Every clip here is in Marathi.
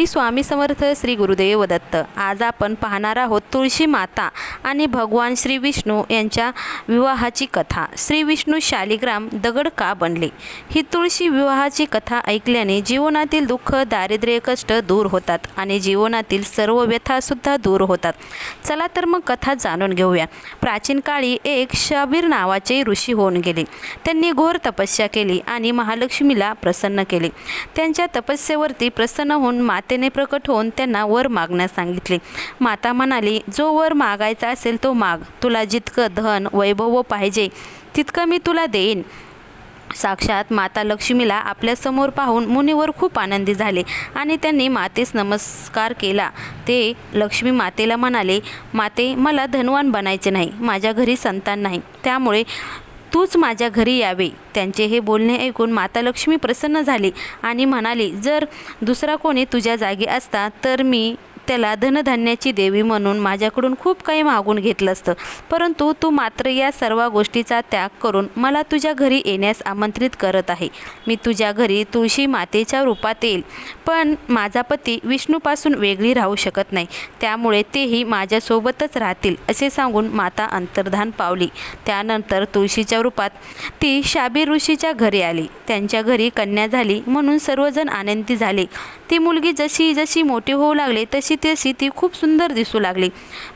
श्री स्वामी समर्थ श्री गुरुदेव दत्त. आज आपण पाहणार आहोत तुळशी माता आणि भगवान श्री विष्णू यांच्या विवाहाची कथा. श्री विष्णू शालिग्राम दगड का बनले? ही तुळशी विवाहाची कथा ऐकल्याने जीवनातील दुःख दारिद्र्य कष्ट दूर होतात आणि जीवनातील सर्व व्यथासुद्धा दूर होतात. चला तर मग कथा जाणून घेऊया. प्राचीन काळी एक शाबीर नावाचे ऋषी होऊन गेले. त्यांनी घोर तपस्या केली आणि महालक्ष्मीला प्रसन्न केले. त्यांच्या तपस्येवरती प्रसन्न होऊन मातेने प्रकट होऊन त्यांना वर मागण्यास सांगितले. माता म्हणाली जो वर मागायचा असेल तो माग. तुला जितकं धन वैभव पाहिजे तितकं मी तुला देईन. साक्षात माता लक्ष्मीला आपल्यासमोर पाहून मुनीवर खूप आनंदी झाले आणि त्यांनी मातेस नमस्कार केला. ते लक्ष्मी मातेला म्हणाले माते मला धनवान बनायचे नाही. माझ्या घरी संतान नाही. त्यामुळे तूच माझ्या घरी यावे. त्यांचे हे बोलणे ऐकून माता लक्ष्मी प्रसन्न झाली आणि म्हणाली जर दुसरा कोणी तुझ्या जागी असता तर मी त्याला धनधान्याची देवी म्हणून माझ्याकडून खूप काही मागून घेतलं असतं. परंतु तू मात्र या सर्व गोष्टीचा त्याग करून मला तुझ्या घरी येण्यास आमंत्रित करत आहे. मी तुझ्या घरी तुळशी मातेच्या रूपात येईल. पण माझा पती विष्णूपासून वेगळी राहू शकत नाही. त्यामुळे तेही माझ्यासोबतच राहतील असे सांगून माता अंतर्धान पावली. त्यानंतर तुळशीच्या रूपात ती शाबीर ऋषीच्या घरी आली. त्यांच्या घरी कन्या झाली म्हणून सर्वजण आनंदी झाले. ती मुलगी जशी जशी मोठी होऊ लागली तशी तशी ती खूप सुंदर दिसू लागली.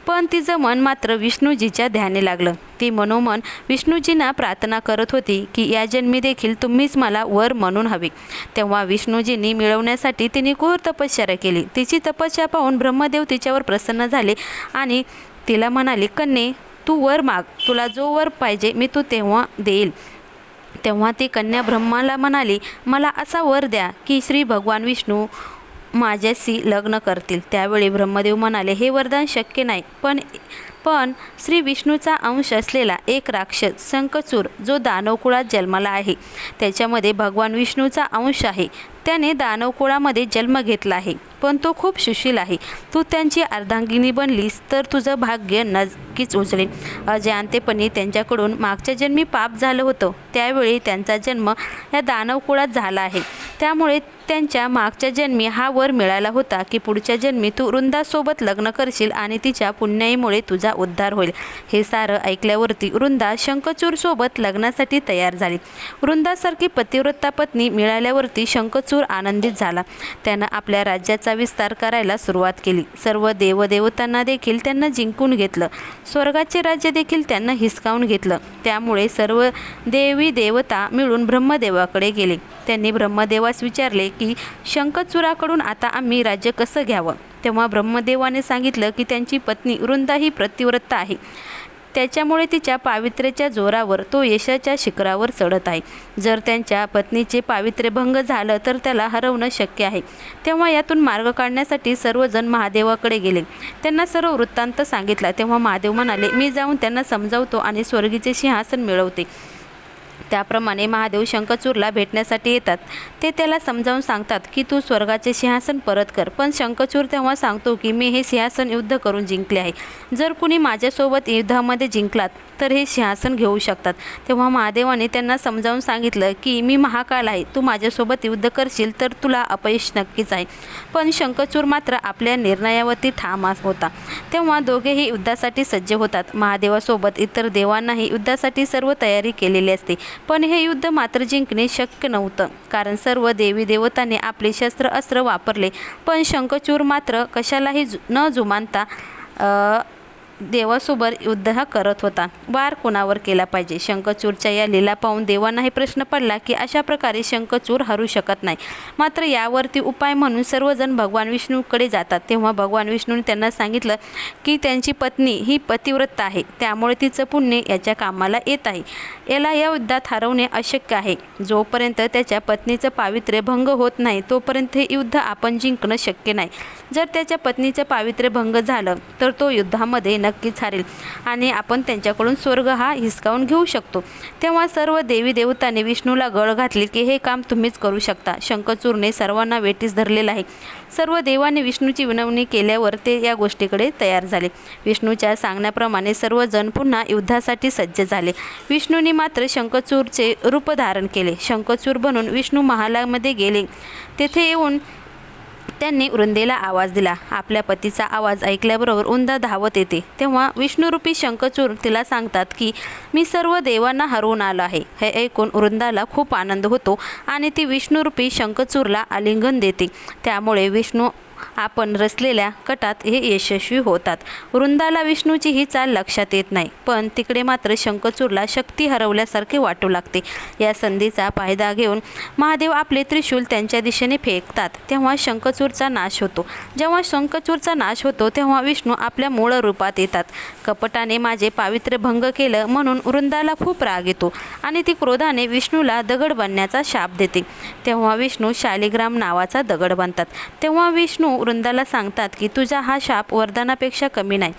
पण तिचं मन मात्र विष्णूजीच्या ध्यानी लागलं. ती मनोमन विष्णूजींना प्रार्थना करत होती की या जन्मी देखील तुम्हीच मला वर म्हणून हवे. तेव्हा विष्णूजींनी मिळवण्यासाठी तिने घोर तपश्चर्या केली. तिची तपस्या पाहून ब्रह्मदेव तिच्यावर प्रसन्न झाले आणि तिला म्हणाले कन्ये तू वर माग. तुला जो वर पाहिजे मी तू तेव्हा देईल. तेव्हा ती कन्या ब्रह्माला म्हणाली मला असा वर द्या की श्री भगवान विष्णू माझ्याशी लग्न करतील. त्यावेळी ब्रह्मदेव म्हणाले हे वरदान शक्य नाही. पण पण श्री विष्णूचा अंश असलेला एक राक्षस शंखचूर जो दानवकुळात जन्माला आहे. त्याच्यामध्ये भगवान विष्णूचा अंश आहे. त्याने दानवकुळामध्ये जन्म घेतला आहे. पण तो खूप सुशील आहे. तू त्यांची अर्धांगिनी बनलीस तर तुझं भाग्य नक्कीच उचलेल अजयांतेपणी त्यांच्याकडून मागच्या जन्मी पाप झालं होतं. त्यावेळी त्यांचा जन्म या दानवकुळात झाला आहे. त्यामुळे त्यांच्या मागच्या जन्मी हा वर मिळाला होता की पुढच्या जन्मी तू वृंदासोबत लग्न करशील आणि तिच्या पुण्याईमुळे तुझा उद्धार होईल. हे सारं ऐकल्यावरती वृंदा शंखचूरसोबत लग्नासाठी तयार झाली. वृंदासारखी पतिव्रता पत्नी मिळाल्यावरती शंखचूर आनंदित झाला. त्यानं आपल्या राज्याचा विस्तार करायला सुरुवात केली. सर्व देवदेवतांना देखील त्यांना जिंकून घेतलं. स्वर्गाचे राज्य देखील त्यांना हिसकावून घेतलं. त्यामुळे सर्व देवी देवता मिळून ब्रह्मदेवाकडे गेले. त्यांनी ब्रह्मदेवास विचारले की शंखचुराकडून आता आम्ही राज्य कसं घ्यावं? तेव्हा ब्रह्मदेवाने सांगितलं की त्यांची पत्नी वृंदा ही प्रतिव्रत आहे. त्याच्यामुळे तिच्या पावित्र्याच्या जोरावर तो यशाच्या शिखरावर चढत आहे. जर त्यांच्या पत्नीचे पावित्र्य भंग झालं तर त्याला हरवणं शक्य आहे. तेव्हा यातून मार्ग काढण्यासाठी सर्वजण महादेवाकडे गेले. त्यांना सर्व वृत्तांत सांगितला. तेव्हा महादेव म्हणाले मी जाऊन त्यांना समजावतो आणि स्वर्गीचे सिंहासन मिळवते. त्याप्रमाणे महादेव शंखचूरला भेटण्यासाठी येतात. ते त्याला समजावून सांगतात की तू स्वर्गाचे सिंहासन परत कर. पण शंखचूर तेव्हा सांगतो की मी हे सिंहासन युद्ध करून जिंकले आहे. जर कुणी माझ्यासोबत युद्धामध्ये जिंकलात तर हे सिंहासन घेऊ शकतात. तेव्हा महादेवाने त्यांना समजावून सांगितलं की मी महाकाल आहे. तू माझ्यासोबत युद्ध करशील तर तुला अपयश नक्कीच आहे. पण शंखचूर मात्र आपल्या निर्णयावरती ठाम होता. तेव्हा दोघेही युद्धासाठी सज्ज होतात. महादेवासोबत इतर देवांनाही युद्धासाठी सर्व तयारी केलेली असते. पण हे युद्ध मात्र जिंकणे शक्य नव्हतं. कारण सर्व देवी देवतांनी आपले शस्त्र अस्त्र वापरले. पण शंखचूर मात्र कशालाही जु न जुमानता देवासोबत युद्ध हा करत होता. वार कोणावर केला पाहिजे? शंखचूरच्या या लीला पाहून देवांना हे प्रश्न पडला की अशा प्रकारे शंखचूर हरू शकत नाही. मात्र यावरती उपाय म्हणून सर्वजण भगवान विष्णूकडे जातात. तेव्हा भगवान विष्णूने त्यांना सांगितलं की त्यांची पत्नी ही पतिव्रत आहे. त्यामुळे तिचं पुण्य याच्या कामाला येत आहे. याला या युद्धात हरवणे अशक्य आहे. जोपर्यंत त्याच्या पत्नीचं पावित्र्य भंग होत नाही तोपर्यंत हे युद्ध आपण जिंकणं शक्य नाही. जर त्याच्या पत्नीचं पावित्र्य भंग झालं तर तो युद्धामध्ये नक्कीच हरेल. आणि आपण त्यांच्याकडून स्वर्ग हा हिसकावून घेऊ शकतो. तेव्हा सर्व देवी देवतांनी विष्णूला गळ घातली की हे काम तुम्हीच करू शकता. शंखचूरने सर्वांना वेटीस धरलेलं आहे. सर्व देवांनी विष्णूची विनवणी केल्यावर ते या गोष्टीकडे तयार झाले. विष्णूच्या सांगण्याप्रमाणे सर्वजण पुन्हा युद्धासाठी सज्ज झाले. विष्णूने मात्र शंखचूरचे रूप धारण केले. शंखचूर बनून विष्णू महालामध्ये गेले. तेथे येऊन त्यांनी वृंदेला आवाज दिला. आपल्या पतीचा आवाज ऐकल्याबरोबर उंदा धावत येते. तेव्हा विष्णुरूपी शंखचूर तिला सांगतात की मी सर्व देवांना हरवून आलो आहे. हे ऐकून वृंदाला खूप आनंद होतो आणि ती विष्णुरूपी शंखचूरला आलिंगन देते. त्यामुळे विष्णू आपण रचलेल्या कटात हे यशस्वी होतात. वृंदाला विष्णूची ही चाल लक्षात येत नाही पण तिकडे मात्र शंखचूरला शक्ती हरवल्यासारखे वाटू लागते. या संधीचा फायदा घेऊन महादेव आपले त्रिशूल त्यांच्या दिशेने फेकतात तेव्हा शंखचूरचा नाश होतो. जेव्हा शंखचूरचा नाश होतो तेव्हा विष्णू आपल्या मूळ रूपात येतात. कपटाने माझे पावित्र्य भंग केलं म्हणून वृंदाला खूप राग येतो आणि ती क्रोधाने विष्णूला दगड बनण्याचा शाप देते. तेव्हा विष्णू शालिग्राम नावाचा दगड बनतात. तेव्हा विष्णू वृंदाला सांगतात की तुझा हा शाप वरदानापेक्षा कमी नाही.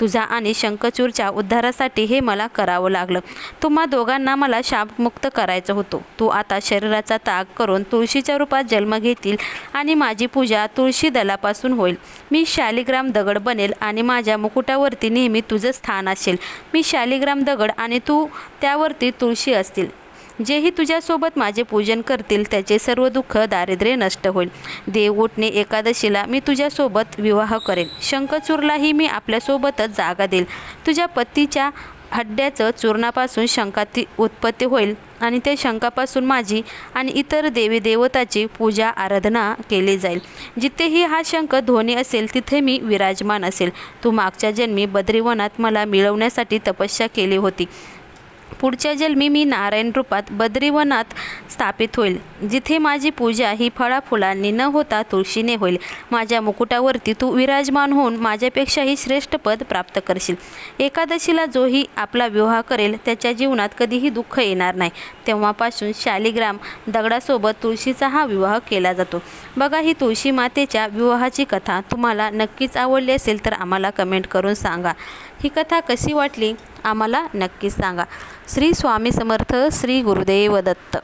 तुझा आणि शंखचूरच्या उद्धारासाठी हे मला करावं लागलं. तुम्हा दोघांना मला शापमुक्त करायचं होतं. तू आता शरीराचा ताग करून तुळशीच्या रूपात जन्म घेतील आणि माझी पूजा तुळशी दलापासून होईल. मी शालिग्राम दगड बनेल आणि माझ्या मुकुटावरती नेहमी तुझं स्थान असेल. मी शालिग्राम दगड आणि तू त्यावरती तुळशी असतील. जेही तुझ्यासोबत माझे पूजन करतील त्याचे सर्व दुःख दारिद्र्य नष्ट होईल. देव एकादशीला मी तुझ्यासोबत विवाह करेन. शंखचूरलाही मी आपल्यासोबतच जागा देईल. तुझ्या पतीच्या हड्ड्याचं चूर्णापासून शंखाची उत्पत्ती होईल आणि त्या शंकापासून माझी आणि इतर देवी देवताची पूजा आराधना केली जाईल. जिथेही हा शंख ध्वनी असेल तिथे मी विराजमान असेल. तू मागच्या जन्मी बद्रीवनात मला मिळवण्यासाठी तपस्या केली होती. पुढच्या जन्मी मी नारायण रूपात बद्रीवनात स्थापित होईल. जिथे माझी पूजा ही फळाफुलांनी न होता तुळशीने होईल. माझ्या मुकुटावरती तू विराजमान होऊन माझ्यापेक्षाही श्रेष्ठ पद प्राप्त करशील. एकादशीला जोही आपला विवाह करेल त्याच्या जीवनात कधीही दुःख येणार नाही. तेव्हापासून शालिग्राम दगडासोबत तुळशीचा हा विवाह केला जातो. बघा ही तुळशी मातेच्या विवाहाची कथा. तुम्हाला नक्कीच आवडली असेल तर आम्हाला कमेंट करून सांगा. ही कथा कशी वाटली? आम्हाला नक्कीच सांगा. श्री स्वामी समर्थ श्री गुरुदेव दत्त.